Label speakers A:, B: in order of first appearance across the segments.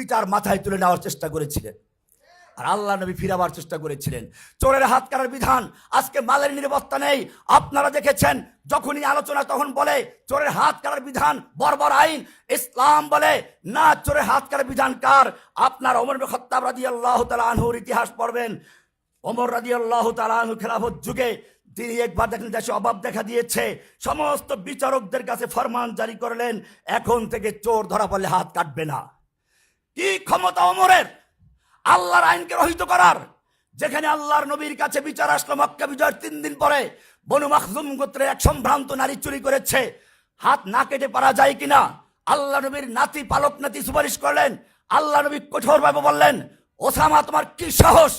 A: বিচার মাথায় তুলে নেওয়ার চেষ্টা করেছিলেন। আর আল্লাহ নবী ফিরাবার চেষ্টা করেছিলেন। চোরের হাত কাটার বিধান আজকে মালের নিরাপত্তা নেই। আপনারা দেখেছেন, যখনই আলোচনা তখন বলে, চোরের হাত কাটার বিধান বর্বর আইন। ইসলাম বলে, না, চোরের হাত কাটার বিধান কার? আপনার অমর খত্তাব রাজি আল্লাহ আনহুর ইতিহাস পড়বেন। অমর রাজি আল্লাহ তালাহু খেলাফত যুগে তিনি একবার দেখেন, দেশে অভাব দেখা দিয়েছে। সমস্ত বিচারকদের কাছে ফরমান জারি করলেন। এখন থেকে চোর ধরা পড়লে হাত কাটবে না। কি ক্ষমতা অমরের? আল্লাহর আইনকে রহিত করার। যেখানে আল্লাহর নবীর কাছে বিচার আসলো মক্কা বিজয়ের তিন দিন পরে, বনু মাখজুম গোত্রে এক সম্ভ্রান্ত নারী চুরি করেছে। হাত না কেটে পারা যায় কিনা? আল্লাহ নবীর নাতি, পালক নাতি সুপারিশ করলেন। আল্লাহ নবী কঠোরভাবে বললেন, ওসামা, তোমার কি সাহস?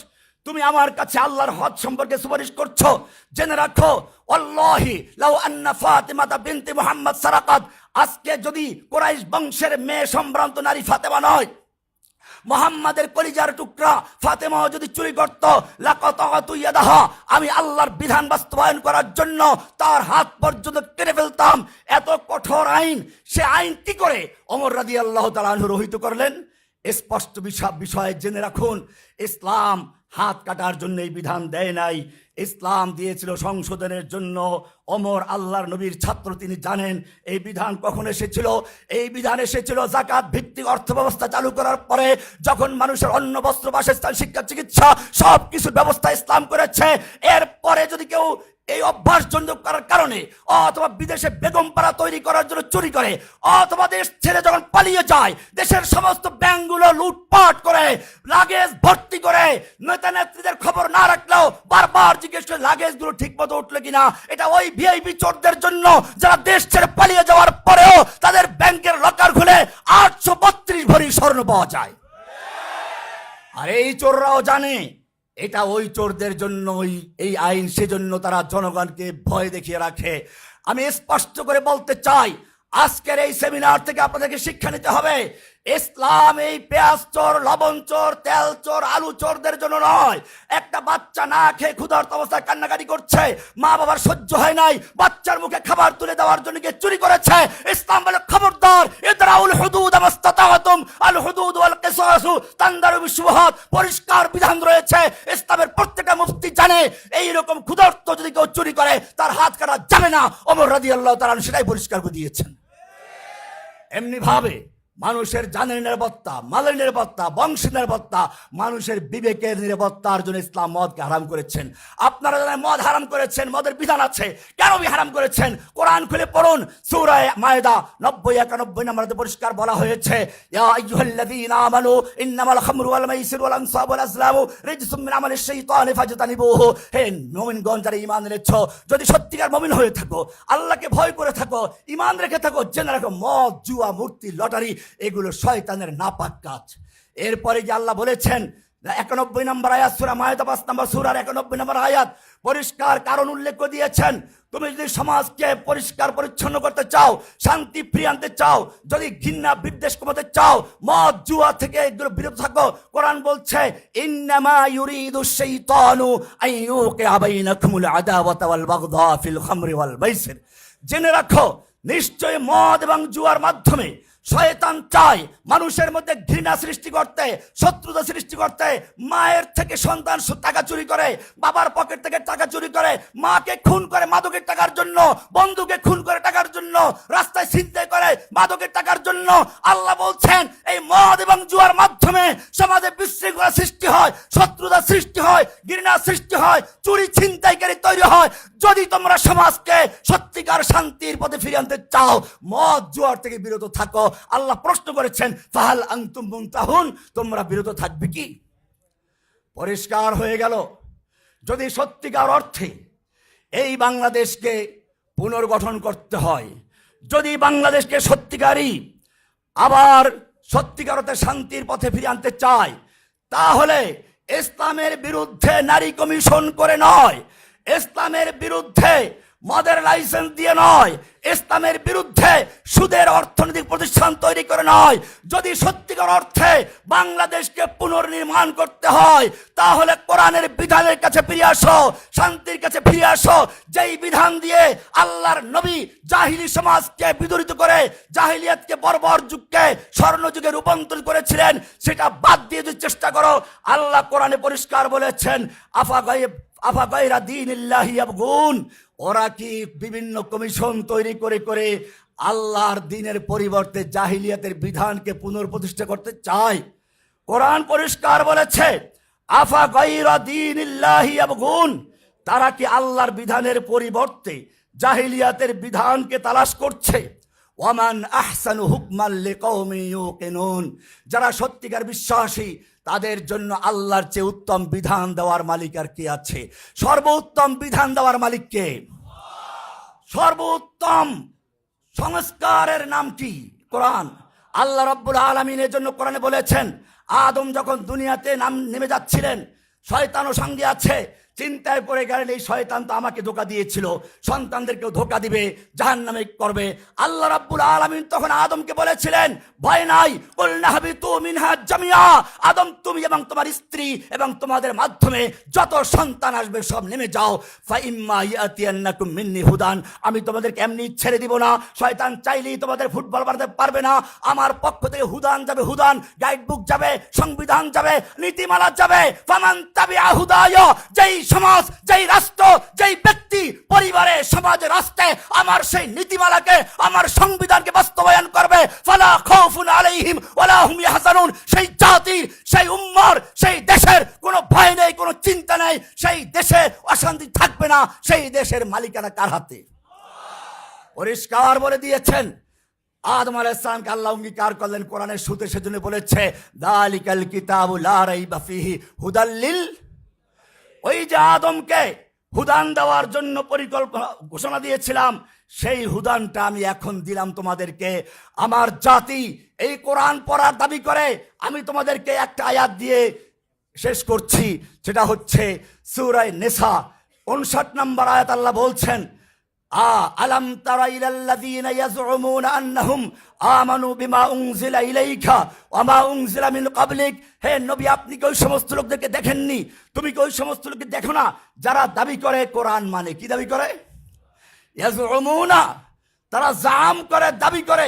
A: তুমি আমার কাছে আল্লাহর হদ সম্পর্কে সুপারিশ করছ। জেনে রাখো অল্লাহি মুহাম্মদ সারাকাত। আজকে যদি কোরাইশ বংশের মেয়ে সম্ভ্রান্ত নারী ফাতেমা নয় মোহাম্মদের কলিজার টুকরা ফাতেমা যদি চুরি করত আমি আল্লাহর বিধান বাস্তবায়ন করার জন্য তার হাত পর্যন্ত কেটে ফেলতাম। এত কঠোর আইন, সে আইন কি করে? অমর রাদি আল্লাহ তাআলা রোহিত করলেন, স্পষ্ট বিষয়ে জেনে রাখুন, ইসলাম হাত কাটার জন্য এই বিধান দেয় নাই। ইসলাম দিয়েছিল সংশোধনের জন্য। অমর আল্লাহর নবীর ছাত্র তিনি জানেন, এই বিধান কখন এসেছিল? এই বিধান এসেছিল জাকাত ভিত্তিক অর্থব্যবস্থা চালু করার পরে, যখন মানুষের অন্ন, বস্ত্র, বাসস্থান, শিক্ষা, চিকিৎসা সব কিছু ব্যবস্থা ইসলাম করেছে। এরপরে যদি কেউ এই অভ্যাস জন্য করার কারণে, অথবা বিদেশে বেগম পাড়া তৈরি করার জন্য চুরি করে, অথবা দেশ ছেড়ে যখন পালিয়ে যায়, দেশের সমস্ত ব্যাংকগুলো লুটপাট করে, লাগেজ ভর্তি করে, নেতা নেত্রীদের খবর না রাখলেও বারবার জিজ্ঞেস করে লাগেজগুলো ঠিক মতো উঠল কিনা? এটা ওই ভিআইপি চোরদের জন্য যারা দেশ ছেড়ে পালিয়ে যাওয়ার পরেও তাদের ব্যাংকের লকার খুলে আটশো বত্রিশ ভরি স্বর্ণ পাওয়া যায়। আর এই চোররাও জানে এটা ওই চোরদের জন্য ওই এই আইন সেজন্য তারা জনগণকে ভয় দেখিয়ে রাখে। আমি স্পষ্ট করে বলতে চাই, আজকের এই সেমিনার থেকে আপনাদেরকে শিক্ষা নিতে হবে। ইসলাম এই পেঁয়াজ চোর, লবণ চোর, তেল চোর, আলু চোরদের জন্য নয়। একটা বাচ্চা না খেয়ে ক্ষুধার্ত অবস্থায় কান্নাকাটি করছে, মা বাবার সহ্য হয় নাই, বাচ্চার মুখে খাবার তুলে দেওয়ার জন্য গিয়ে চুরি করেছে। ইসলাম বলে খবরদার, ইদরাউল হুদুদ আমাস্তাতাতুম আল হুদুদ ওয়াল কিসাসু, তানদারু বিশুবহাত, পরিষ্কার বিধান রয়েছে। ইসলামের প্রত্যেকটা মুফতি জানে এই রকম ক্ষুধার্ত যদি কেউ চুরি করে, তার হাত কাটা যাবে না। ওমর রাদিয়াল্লাহু তাআলা সেটাই পরিষ্কার করে দিয়েছেন। এমনি ভাবে মানুষের জানের নিরাপত্তা, মালের নিরাপত্তা, বংশের নিরাপত্তা, মানুষের বিবেকের নিরাপত্তার জন্য ইসলাম মদকে হারাম করেছেন। আপনারা জানেন মদ হারাম করেছেন, মদের বিধান আছে, কেন হারাম করেছেন? কোরআন খুলে পড়ুন সূরায়ে মায়দা নব্বই একানব্বই নম্বরে পরিষ্কার বলা হয়েছে, ইয়া মিন এনেছো যদি সত্যিকার মুমিন হয়ে থাকো আল্লাহকে ভয় করে থাকো ইমান রেখে থাকো জেনে রাখো মদ জুয়া মূর্তি লটারি এগুলো শয়তানের নাপাক কাজ। এরপরে যে আল্লাহ বলেছেন একানব্বই নম্বর আয়াত, সুরা মায়াত পাঁচ নম্বর, সুরার একানব্বই নম্বর আয়াত, পরিষ্কার কারণ উল্লেখ করে দিয়েছেন, তুমি যদি সমাজকে পরিষ্কার পরিচ্ছন্ন করতে চাও, শান্তি ফিরিয়ে আনতে চাও, যদি ঘৃণা বিদ্বেষ কমাতে চাও, মদ, জুয়া থেকে এগুলো বিরত থাকো। কোরআন বলছে জেনে রাখো নিশ্চয় মদ এবং জুয়ার মাধ্যমে শয়তান চায় মানুষের মধ্যে ঘৃণা সৃষ্টি করতে, শত্রুতা সৃষ্টি করতে, মায়ের থেকে সন্তান টাকা চুরি করে, বাবার পকেট থেকে টাকা চুরি করে, মাকে খুন করে মাদকের টাকার জন্য, বন্ধুকে খুন করে টাকার জন্য, রাস্তায় ছিনতাই করে মাদকের টাকার জন্য। আল্লাহ বলছেন, এই মদ এবং জুয়ার মাধ্যমে সমাজে বিশৃঙ্খলা সৃষ্টি হয়, শত্রুতা সৃষ্টি হয়, ঘৃণা সৃষ্টি হয়, চুরি ছিনতাইকারী তৈরি হয়। যদি তোমরা সমাজকে সত্যিকার শান্তির পথে ফিরিয়ে আনতে চাও, মদ, জুয়ার থেকে বিরত থাকো। আল্লাহ প্রশ্ন করেছেন, ফাহাল আংতুম মুনতাহুন, তোমরা বিরত থাকবে কি? পরিষ্কার হয়ে গেল। যদি সত্যিকার অর্থে এই বাংলাদেশকে পুনর্গঠন করতে হয়, যদি বাংলাদেশকে সত্যিকারই আবার সত্যিকার অর্থে শান্তির পথে ফিরে আনতে চায়, তাহলে ইসলামের বিরুদ্ধে নারী কমিশন করে নয় ইসলামের বিরুদ্ধে মদের লাইসেন্স দিয়ে নয়, ইসলামের বিরুদ্ধে সুদের অর্থনৈতিক প্রতিষ্ঠান তৈরি করে নয়। যদি সত্যিকার অর্থে বাংলাদেশকে পুনর্নির্মাণ করতে হয়, তাহলে কোরআনের বিধানের কাছে ফিরে আসো, শান্তির কাছে ফিরে আসো। যেই বিধান দিয়ে আল্লাহর নবী জাহিলি সমাজকে বিদরিত করে, জাহিলিয়াতকে বর্বর যুগকে স্বর্ণ যুগে রূপান্তরিত করেছিলেন, সেটা বাদ দিয়ে যদি চেষ্টা করো, আল্লাহ কোরআনে পরিষ্কার বলেছেন, আফা গায়েব আফা ইয়াবগুন? ওরা কি বিভিন্ন কমিশন তৈরি করে করে আল্লাহর দিনের পরিবর্তে জাহিলিয়াতের বিধানকে পুনর্প্রতিষ্ঠা করতে চায়? কোরআন পরিষ্কার বলেছে আফা গায়রা দীনিল্লাহি ইয়াবগুন। তারা কি আল্লাহর বিধানের পরিবর্তে জাহিলিয়াতের বিধানকে তালাশ করছে? ওয়ামান আহসানু হুকমান লিকাউমি ইউকিনুন। যারা সত্যিকার বিশ্বাসী তাদের জন্য আল্লাহর চেয়ে উত্তম বিধান দেওয়ার মালিক আর কে আছে? সর্বোত্তম বিধান দেওয়ার মালিক কে? সর্বোত্তম সংস্কারের নাম কি? কোরআন। আল্লাহ রব্বুল আলমিনের জন্য কোরআনে বলেছেন, আদম যখন দুনিয়াতে নাম নেমে যাচ্ছিলেন, শয়তানও সঙ্গে আছে চিন্তায় পড়ে গেলেন, এই শয়তান তো আমাকে ধোকা দিয়েছিল। সন্তানদেরকেও ধোকা দিবে জাহান নামে করবে। আল্লাহ রাব্বুল আলমিন তখন আদমকে বলেছিলেন, ভয় নাই জামিয়া। আদম, তুমি এবং তোমার স্ত্রী এবং তোমাদের মাধ্যমে যত সন্তান আসবে সব নেমে যাও। মিন্নি হুদান। আমি তোমাদেরকে এমনি ছেড়ে দিব না। শয়তান চাইলেই তোমাদের ফুটবল বানাতে পারবে না। আমার পক্ষ থেকে হুদান যাবে, হুদান। গাইড বুক যাবে, সংবিধান যাবে, নীতিমালা যাবে। ফামান তাবিআ হুদায়, যেই সমাজ, যেই রাষ্ট্র, যেই ব্যক্তি পরিবারে, সমাজে রাষ্ট্রে, আমার সেই নীতিমালাকে, আমার সংবিধানকে বাস্তবায়ন করবে। ফালা খাউফুন আলাইহিম ওয়ালা হুম ইয়াহজানুন। সেই জাতির, সেই উম্মার, সেই দেশের কোনো ভয় নেই, কোনো চিন্তা নেই। সেই দেশে অশান্তি থাকবে না। সেই দেশের মালিকানা কার হাতে? পরিষ্কার বলে দিয়েছেন। আদম আলাইসালামকে আল্লাহ অঙ্গীকার করলেন কোরআনের সুতে সেজন্য বলেছে, দালিকাল কিতাবু লা রাইবা ফিহি হুদাল্লিল ওই যে আদমকে হুদান দেওয়ার জন্য পরিকল্পনা, ঘোষণা দিয়েছিলাম, সেই হুদানটা আমি এখন দিলাম তোমাদেরকে। আমার জাতি এই কোরআন পড়ার দাবি করে, আমি তোমাদেরকে একটা আয়াত দিয়ে শেষ করছি, সেটা হচ্ছে সুরায় নেশা। উনষাট নম্বর আয়াত আল্লাহ বলছেন আলাম তারা ইলাল্লাযীনা ইয়াজউমুনা আন্নাহুম আমানু বিমা উনজিলা ইলাইকা ওয়া মা উনজিলা মিন ক্বাবলিক। হে নবী, আপনি কি ওই সমস্ত লোকদেরকে দেখেননি? তুমি কি ওই সমস্ত লোককে দেখো না? যারা দাবি করে কোরআন মানে কি দাবি করে? ইয়াজউমুনা, তারা জাম করে, দাবি করে।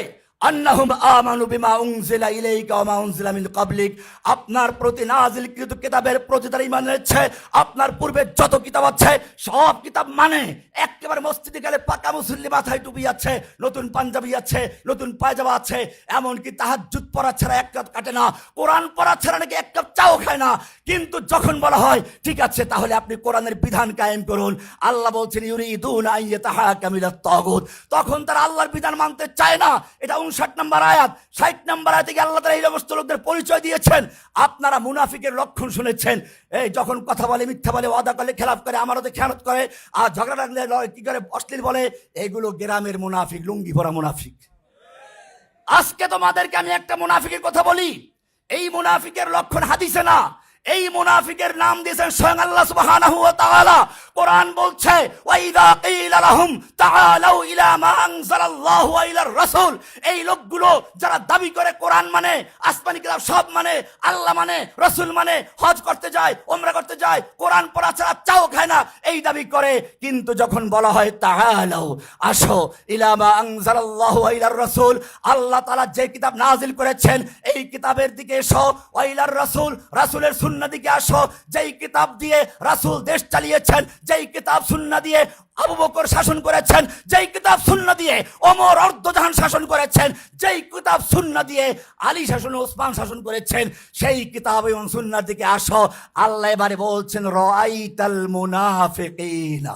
A: আন্নাহুম আমানু বিমা উনজিলা ইলাইকা ওয়া মা উনজিলা মিন ক্বাবলিক। আপনার প্রতি নাযিলকৃত কিতাবের প্রতি তারা ঈমান এনেছে, আপনার পূর্বে যত কিতাব আছে, সব কিতাব মানে একেবারে মসজিদে গেলে পাকা মুসল্লি মাথায় টুপি আছে, নতুন পাঞ্জাবি আছে, নতুন পায়জামা আছে, এমনকি তাহাজ্জুদ পড়া ছাড়া এক কাপ কাটে না, কোরআন পড়া ছাড়া নাকি এক কাপ চাও খায় না। কিন্তু যখন বলা হয়, ঠিক আছে, তাহলে আপনি কোরআনের বিধান কায়েম করুন। আল্লাহ বলছেন, ইউরিদুন আইয়াতাহাকামিলাত তাগুত। তখন তারা আল্লাহর বিধান মানতে চায় না। এটা উনষাট নম্বর আয়াত, ষাট নম্বর আয়াতে গিয়ে আল্লাহ এই সমস্ত লোকদের পরিচয় দিয়েছেন। আপনারা মুনাফিকের লক্ষণ শুনেছেন। এই যখন কথা বলে, মিথ্যা বলে, ওয়াদা করে, খেলাফ করে আমার ওদের খেয়ানত করে, আর ঝগড়া লাগলে ল- কি করে, অশ্লীল বলে, এগুলো গ্রামের মুনাফিক, লুঙ্গি ভরা মুনাফিক। আজকে তোমাদেরকে আমি একটা মুনাফিকের কথা বলি। এই মুনাফিকের লক্ষণ হাদিসে না। এই মুনাফিকের নাম দিয়েছেন স্বয়ং আল্লাহ তাআলা। কোরআন বলছে এই লোকগুলো যারা দাবি করে কোরআন মানে আসমানি কিতাব সব মানে আল্লাহ মানে রাসূল মানে হজ করতে যায় ওমরা করতে যায়, কোরআন পড়া ছাড়া চাও খায় না, এই দাবি করে। কিন্তু যখন বলা হয়, তাআলাউ, আসো, ইলা মা আনজালাল্লাহু ওয়া আল্লাহ তাআলা যে কিতাব নাজিল করেছেন, এই কিতাবের দিকে এসো, ওয়া রাসূল, রাসূলের সুন্নাহ দিকে আসো। যেই কিতাব দিয়ে রাসূল দেশ চালিয়েছেন যেই কিতাব সুন্না দিয়ে আবু বকর শাসন করেছেন, যেই কিতাব সুন্না দিয়ে অমর অর্ধজাহান শাসন করেছেন, যেই কিতাব সুন্না দিয়ে আলী শাসন ওসমান শাসন করেছেন, সেই কিতাব এবং সুন্নার দিকে আসো। আল্লাহ এবারে বলছেন রাইতাল মুনাফিকিনা।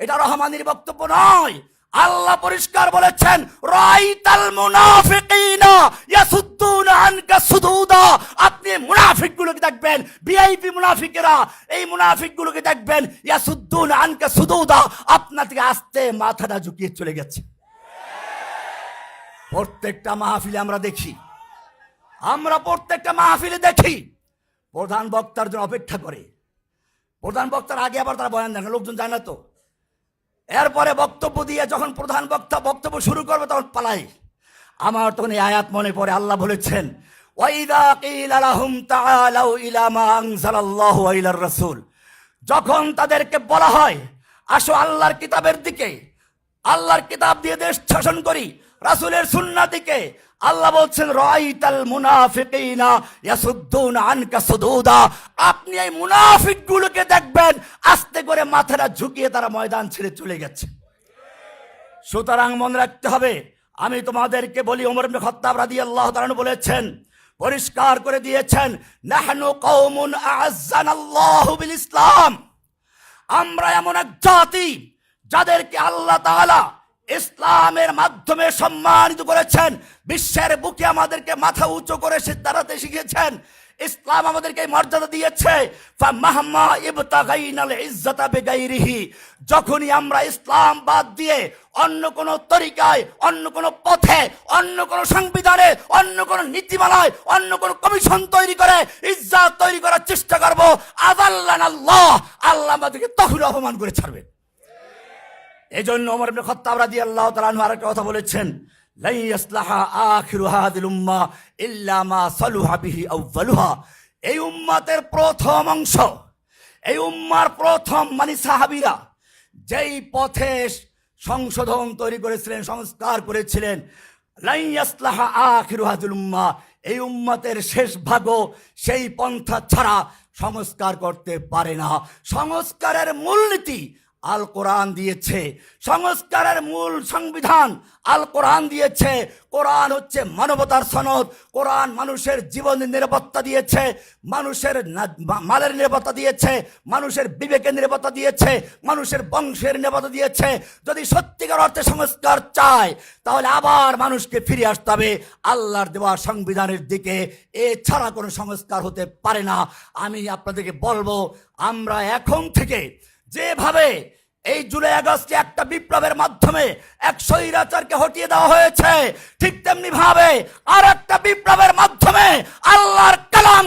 A: এটা রহমানের বক্তব্য নয়। আল্লাহ পরিষ্কার বলেছেন, রাইতাল মুনাফিকিনা ইয়াসুদ্দুনা আনকা সুদুদা। আপনি মুনাফিকগুলোকে দেখবেন ভিআইপি মুনাফিকেরা এই মুনাফিকগুলোকে দেখবেন, ইয়াসুদ্দুনা আনকা সুদুদা। আপনার থেকে আস্তে মাথাটা ঝুঁকিয়ে চলে গেছে। প্রত্যেকটা মাহফিলে আমরা দেখি, আমরা প্রত্যেকটা মাহফিলে দেখি, প্রধান বক্তার জন্য অপেক্ষা করে। প্রধান বক্তার আগে আবার তারা বয়ান দেন, লোকজন জানে তো। এরপরে বক্তব্য দিয়ে যখন প্রধান বক্তা বক্তব্য শুরু করবে, তখন পালাই। আমার তখন এই আয়াত মনে পড়ে, আল্লাহ বলেছেন রসুল। যখন তাদেরকে বলা হয়, আসো আল্লাহর কিতাবের দিকে, আল্লাহর কিতাব দিয়ে দেশ শাসন করি রাসূলের সুন্নাহ দিকে আল্লাহ বলছেন, রাইতাল মুনাফিকিনা ইয়াসুদ্দুনা আনকা সুদুদা। আপনি এই মুনাফিকগুলোকে দেখবেন, আস্তে করে মাথাটা ঝুঁকিয়ে তারা ময়দান ছেড়ে চলে গেছে। সুতরাং মনে রাখতে হবে, আমি তোমাদেরকে বলি, ওমর ইবনে খাত্তাব রাদিয়াল্লাহু তাআলা বলেছেন, পরিষ্কার করে দিয়েছেন, নাহনু কওমুন আ'আজ্জানাল্লাহু বিল ইসলাম। আমরা এমন এক জাতি, যাদেরকে আল্লাহ তাআলা ইসলামের মাধ্যমে সম্মানিত করেছেন। বিশ্বের বুকে আমাদেরকে মাথা উঁচু করে দাঁড়াতে শিখিয়েছেন। ইসলাম আমাদেরকে মর্যাদা দিয়েছে। যখনই আমরা ইসলাম বাদ দিয়ে অন্য কোন তরিকায়, অন্য কোন পথে, অন্য কোন সংবিধানে, অন্য কোন নীতিমালায়, অন্য কোন কমিশন তৈরি করে, ইজ্জাত তৈরি করার চেষ্টা করব আদাল্লান আল্লাহ আল্লাহ আমাদেরকে তখন অপমান করে ছাড়বে এই জন্য ওমর ইবনে খাত্তাব রাদিয়াল্লাহু তাআলা আনহু আরেকটা কথা বলেছেন লাই ইয়াসলাহা আখিরু হাদিল উম্মাহ ইল্লা এই উম্মাতের প্রথম অংশ, এই উম্মার প্রথম মানে সাহাবীরা যেই পথে সংশোধন তৈরি করেছিলেন, সংস্কার করেছিলেন লাই ইয়াসলাহা আখিরু হাদিল উম্মাহ এই উম্মাতের শেষ ভাগও সেই পন্থা ছাড়া সংস্কার করতে পারে না। সংস্কারের মূলনীতি আল কোরআন দিয়েছে। সংস্কারের মূল সংবিধান আল কোরআন দিয়েছে। কোরআন হচ্ছে মানবতার সনদ। কোরআন মানুষের জীবনের নিরাপত্তা দিয়েছে। মানুষের মালের নিরাপত্তা দিয়েছে। মানুষের বিবেকের নিরাপত্তা দিয়েছে। মানুষের বংশের নিরাপত্তা দিয়েছে। যদি সত্যিকার অর্থে সংস্কার চায়, তাহলে আবার মানুষকে ফিরে আসতে হবে আল্লাহর দেওয়া সংবিধানের দিকে। এছাড়া কোনো সংস্কার হতে পারে না। আমি আপনাদেরকে বলব, আমরা এখন থেকে যেভাবে এই জুলাই আগস্টে একটা বিপ্লবের মাধ্যমে একশো স্বৈরাচারকে হটিয়ে দেওয়া হয়েছে, ঠিক তেমনি ভাবে আর একটা বিপ্লবের মাধ্যমে আল্লাহর কালাম